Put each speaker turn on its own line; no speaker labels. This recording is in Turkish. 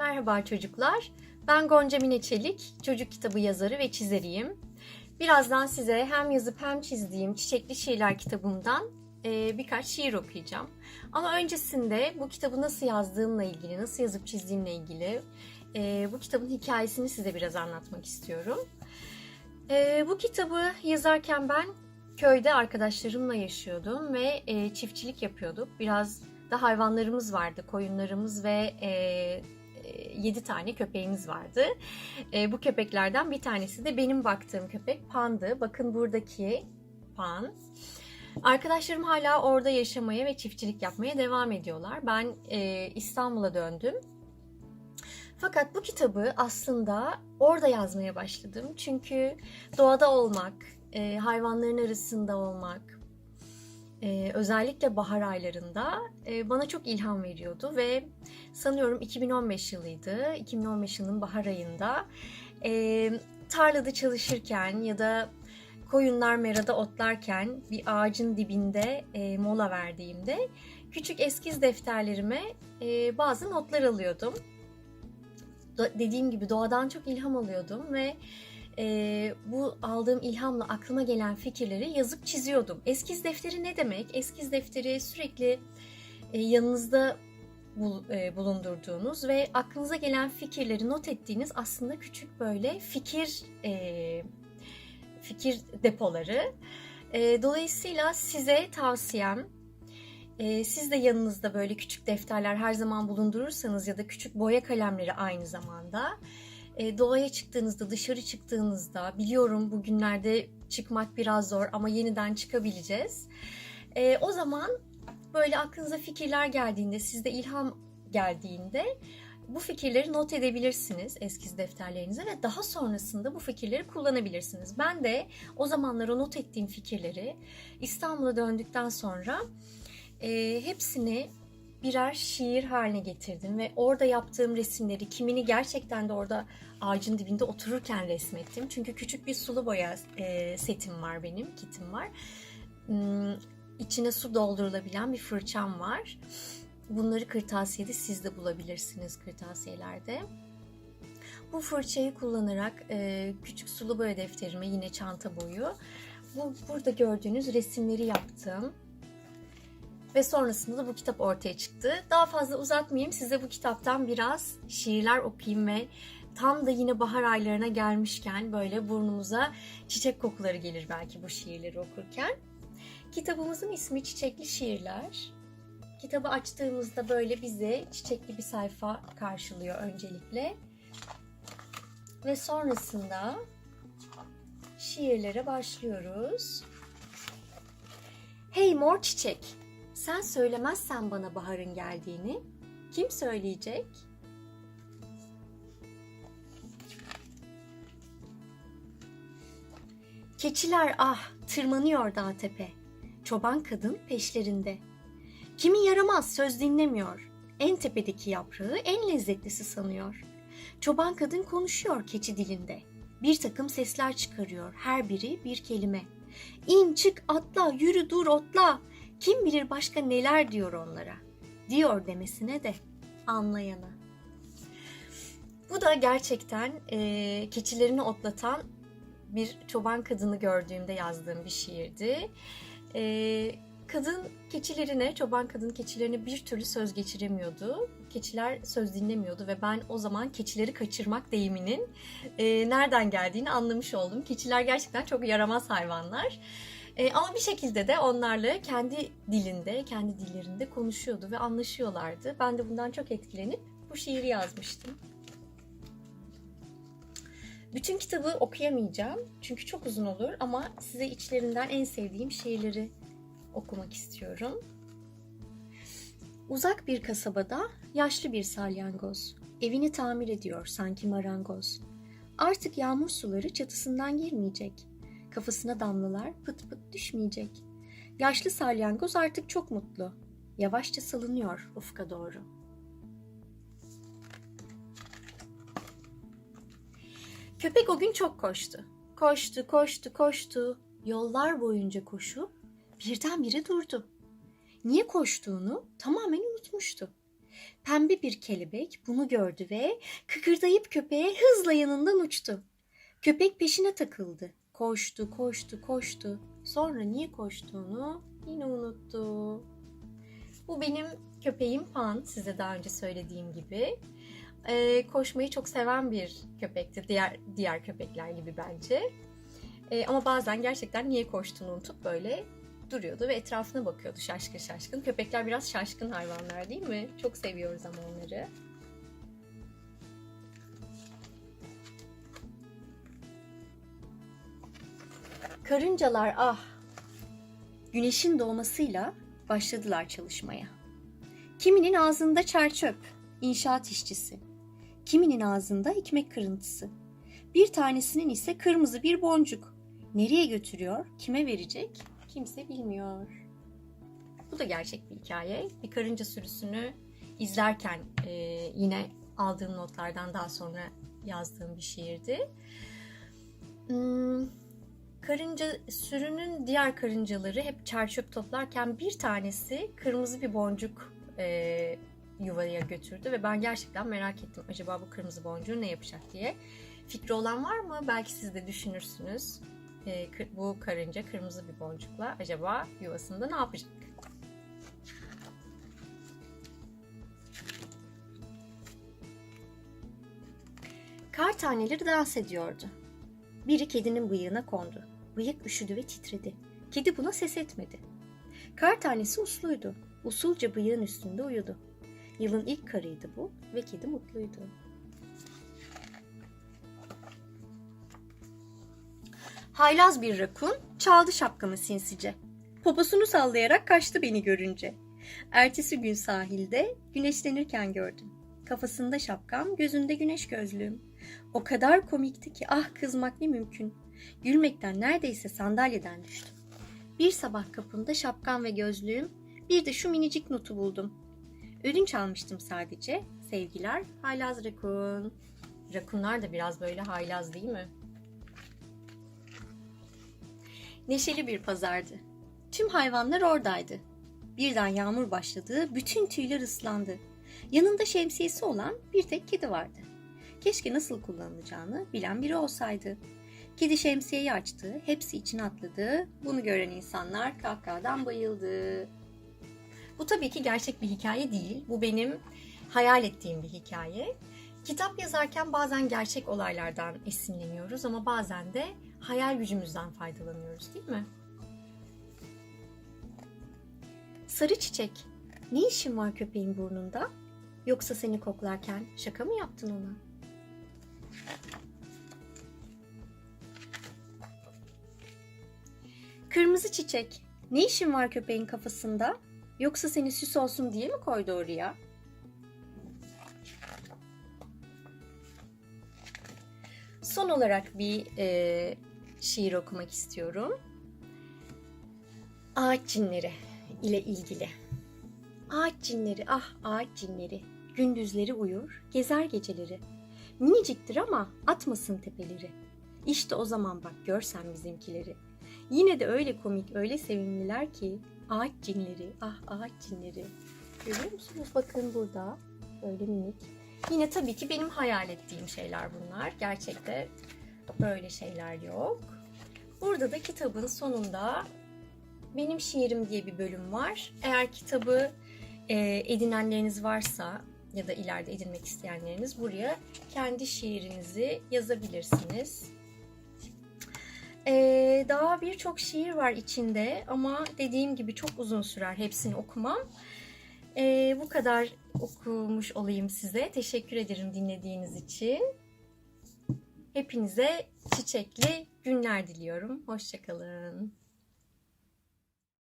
Merhaba çocuklar. Ben Gonca Mine Çelik, çocuk kitabı yazarı ve çizeriyim. Birazdan size hem yazıp hem çizdiğim Çiçekli Şiirler kitabımdan e, birkaç şiir okuyacağım. Ama öncesinde bu kitabı nasıl yazdığımla ilgili, nasıl yazıp çizdiğimle ilgili e, bu kitabın hikayesini size biraz anlatmak istiyorum. E, bu kitabı yazarken ben köyde arkadaşlarımla yaşıyordum ve çiftçilik yapıyorduk. Biraz da hayvanlarımız vardı, koyunlarımız ve 7 tane köpeğimiz vardı. E, bu köpeklerden bir tanesi de benim baktığım köpek Pan'dı. Bakın buradaki Pan. Arkadaşlarım hala orada yaşamaya ve çiftçilik yapmaya devam ediyorlar. Ben e, İstanbul'a döndüm. Fakat bu kitabı aslında orada yazmaya başladım. Çünkü doğada olmak, e, hayvanların arasında olmak, e, özellikle bahar aylarında e, bana çok ilham veriyordu ve sanıyorum 2015 yılıydı. 2015 yılının bahar ayında e, tarlada çalışırken ya da koyunlar merada otlarken bir ağacın dibinde e, mola verdiğimde küçük eskiz defterlerime e, bazı notlar alıyordum. Dediğim gibi doğadan çok ilham alıyordum ve e, bu aldığım ilhamla aklıma gelen fikirleri yazıp çiziyordum. Eskiz defteri ne demek? Eskiz defteri sürekli e, yanınızda bul, e, bulundurduğunuz ve aklınıza gelen fikirleri not ettiğiniz aslında küçük böyle fikir e, fikir depoları. E, dolayısıyla size tavsiyem e, siz de yanınızda böyle küçük defterler her zaman bulundurursanız ya da küçük boya kalemleri aynı zamanda e, doğaya çıktığınızda, dışarı çıktığınızda biliyorum bugünlerde çıkmak biraz zor ama yeniden çıkabileceğiz. E, o zaman böyle aklınıza fikirler geldiğinde, sizde ilham geldiğinde bu fikirleri not edebilirsiniz eskiz defterlerinize ve daha sonrasında bu fikirleri kullanabilirsiniz. Ben de o zamanlar o not ettiğim fikirleri İstanbul'a döndükten sonra e, hepsini birer şiir haline getirdim ve orada yaptığım resimleri kimini gerçekten de orada ağacın dibinde otururken resmettim. Çünkü küçük bir sulu boya e, setim var benim, kitim var. Hmm, içine su doldurulabilen bir fırçam var. Bunları kırtasiyede siz de bulabilirsiniz kırtasiyelerde. Bu fırçayı kullanarak e, küçük sulu boya defterime yine çanta boyu bu burada gördüğünüz resimleri yaptım. Ve sonrasında da bu kitap ortaya çıktı. Daha fazla uzatmayayım. Size bu kitaptan biraz şiirler okuyayım ve tam da yine bahar aylarına gelmişken böyle burnumuza çiçek kokuları gelir belki bu şiirleri okurken. Kitabımızın ismi Çiçekli Şiirler. Kitabı açtığımızda böyle bize çiçekli bir sayfa karşılıyor öncelikle. Ve sonrasında şiirlere başlıyoruz. Hey mor çiçek, sen söylemezsen bana baharın geldiğini kim söyleyecek? Keçiler ah tırmanıyor dağ tepe. Çoban kadın peşlerinde. Kimi yaramaz söz dinlemiyor. En tepedeki yaprağı en lezzetlisi sanıyor. Çoban kadın konuşuyor keçi dilinde. Bir takım sesler çıkarıyor her biri bir kelime. İn çık atla yürü dur otla. Kim bilir başka neler diyor onlara. Diyor demesine de anlayana. Bu da gerçekten e, keçilerini otlatan bir çoban kadını gördüğümde yazdığım bir şiirdi. E, kadın keçilerine, çoban kadın keçilerine bir türlü söz geçiremiyordu. Keçiler söz dinlemiyordu ve ben o zaman keçileri kaçırmak deyiminin e, nereden geldiğini anlamış oldum. Keçiler gerçekten çok yaramaz hayvanlar. E, ama bir şekilde de onlarla kendi dilinde, kendi dillerinde konuşuyordu ve anlaşıyorlardı. Ben de bundan çok etkilenip bu şiiri yazmıştım. Bütün kitabı okuyamayacağım çünkü çok uzun olur ama size içlerinden en sevdiğim şiirleri okumak istiyorum. Uzak bir kasabada yaşlı bir salyangoz evini tamir ediyor sanki marangoz. Artık yağmur suları çatısından girmeyecek. Kafasına damlalar pıt pıt düşmeyecek. Yaşlı salyangoz artık çok mutlu. Yavaşça salınıyor ufka doğru. Köpek o gün çok koştu. Koştu, koştu, koştu. Yollar boyunca koşup birdenbire durdu. Niye koştuğunu tamamen unutmuştu. Pembe bir kelebek bunu gördü ve kıkırdayıp köpeğe hızla yanından uçtu. Köpek peşine takıldı. Koştu, koştu, koştu. Sonra niye koştuğunu yine unuttu. Bu benim köpeğim Pan, size daha önce söylediğim gibi. Ee, koşmayı çok seven bir köpekti, diğer diğer köpekler gibi bence. Ee, ama bazen gerçekten niye koştuğunu unutup böyle duruyordu ve etrafına bakıyordu şaşkın şaşkın. Köpekler biraz şaşkın hayvanlar değil mi? Çok seviyoruz ama onları. Karıncalar ah! Güneşin doğmasıyla başladılar çalışmaya. Kiminin ağzında çerçöp, inşaat işçisi. Kiminin ağzında ekmek kırıntısı. Bir tanesinin ise kırmızı bir boncuk. Nereye götürüyor, kime verecek kimse bilmiyor. Bu da gerçek bir hikaye. Bir karınca sürüsünü izlerken e, yine aldığım notlardan daha sonra yazdığım bir şiirdi. Hmm, karınca sürünün diğer karıncaları hep çerçöp toplarken bir tanesi kırmızı bir boncuk e, yuvaya götürdü ve ben gerçekten merak ettim acaba bu kırmızı boncuğu ne yapacak diye. Fikri olan var mı? Belki siz de düşünürsünüz. E, bu karınca kırmızı bir boncukla acaba yuvasında ne yapacak? Kar taneleri dans ediyordu. Biri kedinin bıyığına kondu. Bıyık üşüdü ve titredi. Kedi buna ses etmedi. Kar tanesi usluydu. Usulca bıyığın üstünde uyudu. Yılın ilk karıydı bu ve kedi mutluydu. Haylaz bir rakun çaldı şapkamı sinsice. Poposunu sallayarak kaçtı beni görünce. Ertesi gün sahilde güneşlenirken gördüm. Kafasında şapkam, gözünde güneş gözlüğüm. O kadar komikti ki ah kızmak ne mümkün. Gülmekten neredeyse sandalyeden düştüm. Bir sabah kapında şapkam ve gözlüğüm, bir de şu minicik notu buldum. Ödünç almıştım sadece. Sevgiler, haylaz rakun. Rakunlar da biraz böyle haylaz değil mi? Neşeli bir pazardı. Tüm hayvanlar oradaydı. Birden yağmur başladı, bütün tüyler ıslandı. Yanında şemsiyesi olan bir tek kedi vardı. Keşke nasıl kullanılacağını bilen biri olsaydı. Kedi şemsiyeyi açtı, hepsi içine atladı. Bunu gören insanlar kahkahadan bayıldı. Bu tabii ki gerçek bir hikaye değil. Bu benim hayal ettiğim bir hikaye. Kitap yazarken bazen gerçek olaylardan esinleniyoruz ama bazen de hayal gücümüzden faydalanıyoruz değil mi? Sarı çiçek, ne işin var köpeğin burnunda? Yoksa seni koklarken şaka mı yaptın ona? Kırmızı çiçek, ne işin var köpeğin kafasında? Yoksa seni süs olsun diye mi koydu oraya? Son olarak bir e, şiir okumak istiyorum. Ağaç cinleri ile ilgili. Ağaç cinleri, ah ağaç cinleri. Gündüzleri uyur, gezer geceleri. Miniciktir ama atmasın tepeleri. İşte o zaman bak görsen bizimkileri. Yine de öyle komik, öyle sevimliler ki ağaç cinleri, ah ağaç cinleri. Görüyor musunuz? Bakın burada böyle minik. Yine tabii ki benim hayal ettiğim şeyler bunlar. Gerçekte böyle şeyler yok. Burada da kitabın sonunda benim şiirim diye bir bölüm var. Eğer kitabı e, edinenleriniz varsa ya da ileride edinmek isteyenleriniz buraya kendi şiirinizi yazabilirsiniz. Ee, daha birçok şiir var içinde ama dediğim gibi çok uzun sürer hepsini okumam. Ee, bu kadar okumuş olayım size. Teşekkür ederim dinlediğiniz için. Hepinize çiçekli günler diliyorum. Hoşçakalın.